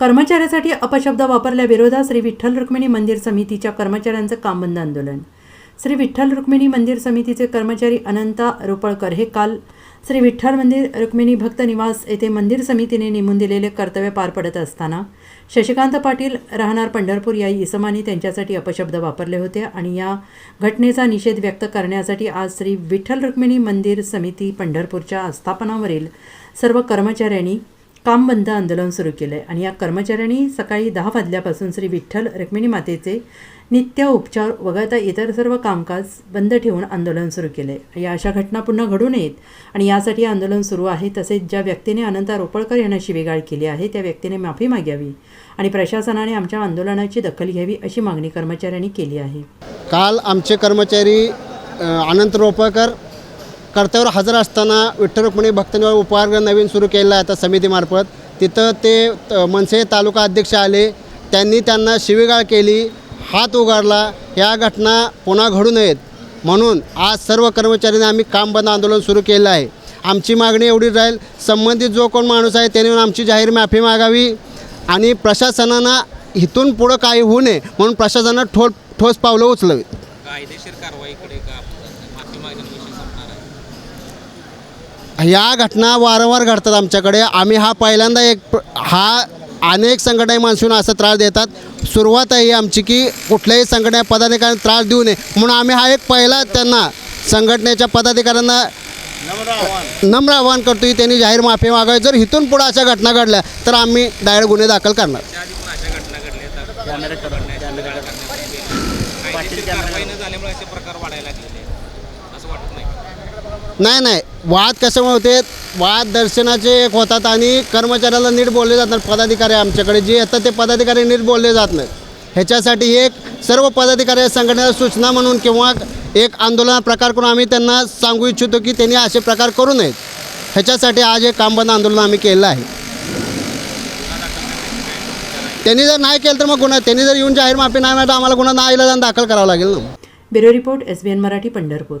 कर्मचाऱ्यासाठी अपशब्द वापरल्याविरोधात श्री विठ्ठल रुक्मिणी मंदिर समितीच्या कर्मचाऱ्यांचं काम बंद आंदोलन. श्री विठ्ठल रुक्मिणी मंदिर समितीचे कर्मचारी अनंता रोपळकर हे काल श्री विठ्ठल मंदिर रुक्मिणी भक्त निवास येथे मंदिर समितीने नेमून दिलेले कर्तव्य पार पडत असताना शशिकांत पाटील राहणार पंढरपूर या इसमानी त्यांच्यासाठी अपशब्द वापरले होते आणि या घटनेचा निषेध व्यक्त करण्यासाठी आज श्री विठ्ठल रुक्मिणी मंदिर समिती पंढरपूरच्या आस्थापनावरील सर्व कर्मचाऱ्यांनी काम बंद आंदोलन सुरू केलं आहे आणि या कर्मचाऱ्यांनी सकाळी दहा वाजल्यापासून श्री विठ्ठल रुक्मिणी मातेचे नित्य उपचार वगळता इतर सर्व कामकाज बंद ठेवून आंदोलन सुरू केलं आहे या अशा घटना पुन्हा घडू नयेत आणि यासाठी आंदोलन सुरू आहे तसेच ज्या व्यक्तीने अनंता रोपळकर यांना शिवेगाळ केली आहे त्या व्यक्तीने माफी मागावी आणि प्रशासनाने आमच्या आंदोलनाची दखल घ्यावी अशी मागणी कर्मचाऱ्यांनी केली आहे. काल आमचे कर्मचारी अनंत रोपळकर कर्त्यावर हजर असताना विठ्ठल रुक्मिणी भक्तांवर उपहारगृह नवीन सुरू केलेला आहे आता समितीमार्फत. तिथं ते मनसे तालुका अध्यक्ष आले. त्यांनी त्यांना शिवीगाळ केली हात उगारला या घटना पुन्हा घडू नयेत. म्हणून आज सर्व कर्मचाऱ्यांनी आम्ही काम बंद आंदोलन सुरू केलं आहे. आमची मागणी एवढी राहील संबंधित जो कोण माणूस आहे त्याने आमची जाहीर माफी मागावी आणि प्रशासनानं इथून पुढं काही होऊ नये म्हणून प्रशासनानं ठोस ठोस पावलं उचलावीत. कायदेशीर कारवाईकडे का माफी मागण्याविषयी संपणार आहे या घटना वारंवार घडतात आमच्याकडे. आम्ही हा पहिल्यांदा एक हा अनेक संघटना माणसून असा त्रास देतात. सुरुवात आहे ही आमची की कुठल्याही संघटना पदाधिकाऱ्यांना त्रास देऊ नये. म्हणून आम्ही हा एक पहिला त्यांना संघटनेच्या पदाधिकाऱ्यांना नम्र आवाहन करतो की त्यांनी जाहीर माफी मागावी. जर इथून पुढे अशा घटना घडल्या तर आम्ही डायरेक्ट गुन्हे दाखल करणार. नाही नाही. वाद कशामुळे होते? वाद दर्शनाचे एक होतात आणि कर्मचाऱ्याला नीट बोलले जात नाही पदाधिकारी आमच्याकडे जे येतात ते पदाधिकारी नीट बोलले जात नाहीत. ह्याच्यासाठी एक सर्व पदाधिकारी संघटनेला सूचना म्हणून किंवा एक आंदोलन प्रकार करून आम्ही त्यांना सांगू इच्छितो की त्यांनी असे प्रकार करू नयेत. ह्याच्यासाठी आज एक कामबंद आंदोलन आम्ही केलं आहे. त्यांनी जर नाही केलं तर मग गुन्हा त्यांनी जर येऊन जाहीर माफी नाही मिळालं आम्हाला गुन्हा नाही दाखल करावा लागेल ना. Bureau report S B N Marathi Pandharpur.